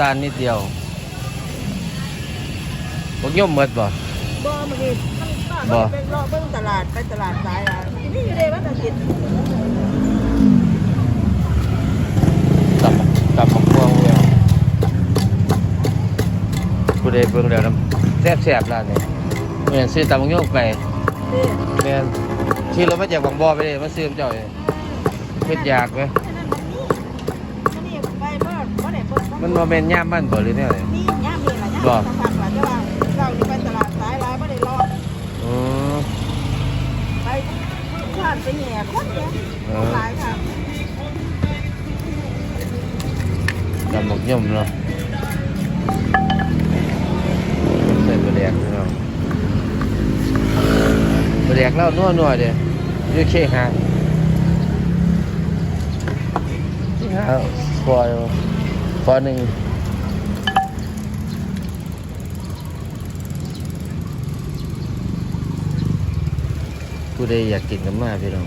ตาลนิดเดียวพวกย่อมหมดบ่ บ่เมื่อกี้มันบ่ป้าก็ไปรอเบิ่งตลาดไปตลาดสายอะนี่อยู่ในวันอาทิตย์ตับตับมะม่วงเนี่ยผู้ใดเบิ่งแล้วน้ำแซ่บๆร้านนี้เมื่อซื้อตำมะย่อมไปนี่แม่นขี่รถมาจากบางบ่อไปเลยมาซื้อน้ำเจ้าเลยเฮ็ดยากไหม อันนั้นมันนี่อันนี้ไปเบิ่งบ่ได้เบิ่งมันบ่แม่นย่ามบ้านบ่หรือแนวไหนนี่ย่ามนี่ล่ะย่ามบ่สักพักล่ะแต่ว่าเรานี่ไปตลาดสายหลายบ่ได้รออือไปชาติไปแหน่คนเนี่ยเออหลายค่ะตำมะย่อมเนาะใส่บะแดกเนาะบะแดกแล้วนัวๆเด้อยูเคหางหาฟอย ฟอหนึ่งผู้ใดอยากกินกันมาพี่น้อง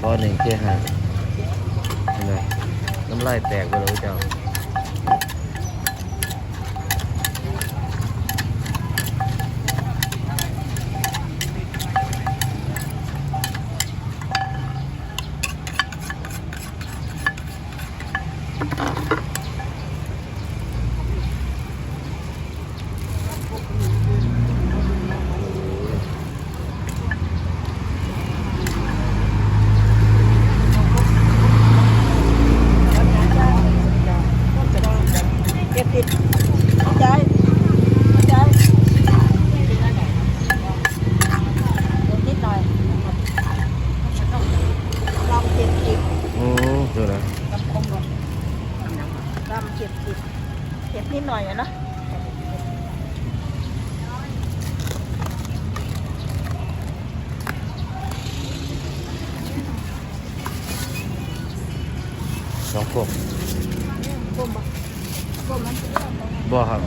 ฟอหนึ่งเคหางเห็นไหมน้ำลายแตกไปแล้วเจ้า ลองเก็บติดเก็บนิดหน่อยอะเนาะสองขวบคมบ่คมมันบ่ครับ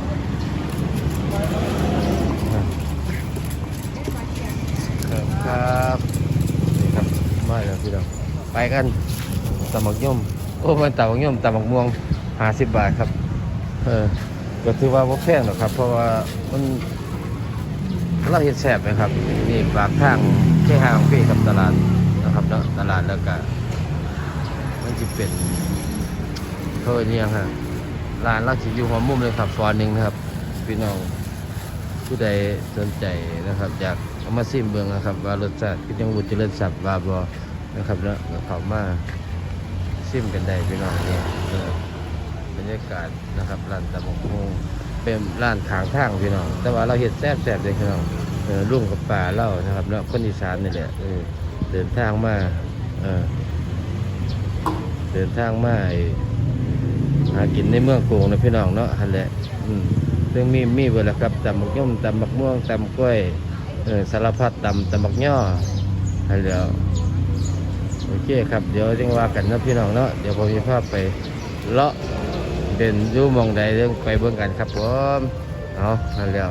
ครับครับนี่ครับมาแล้วพี่น้องไปกันตำบักย่อมโอ้มันตำบักย่อมตำบักม่วง ห้าสิบบาทครับ เออก็ถือว่าบ่แพงหรอกครับ เพราะว่ามันเราเห็ดแสบนะครับ นี่ปากทางแค่ห้างพี่กับตลาดนะครับเนาะตลาดแล้วก็มันจะเป็นเท่านี้ฮะร้านเราจะอยู่หัวมุมเลยครับฟอนหนึ่งนะครับ พี่น้องผู้ใดสนใจนะครับอยากเอามาซิมเบืองนะครับ ว่ารสชาติก็ยังบุญเจริญสับวาบอนะครับแล้วก็เข้ามาซิมกันได้พี่น้องนี่เออ บรรยากาศนะครับร้านตะมกฮงเป็นร้านขางทางพี่น้อง แต่ว่าเราเห็ดแซ่บแซ่บๆเลยพี่น้องรุ่งกับป่าเล่านะครับแล้วคนอีสานนี่แหละเดินทางมาเดินทางมาหากินในเมืองกรุงนะพี่น้องเนาะฮันแหละซึ่งมีมีเวลาครับตำบักย่อมตำบักม่วงตำกล้วยสารพัดตำตำบักย่อฮันแล้วโอเคครับ เดี๋ยวจังว่ากันนะพี่น้องเนาะเดี๋ยวผมมีภาพไปเลาะ เด่นอยู่มองใดเรื่องไปเบิ่งกันครับผมเอาฮันแล้ว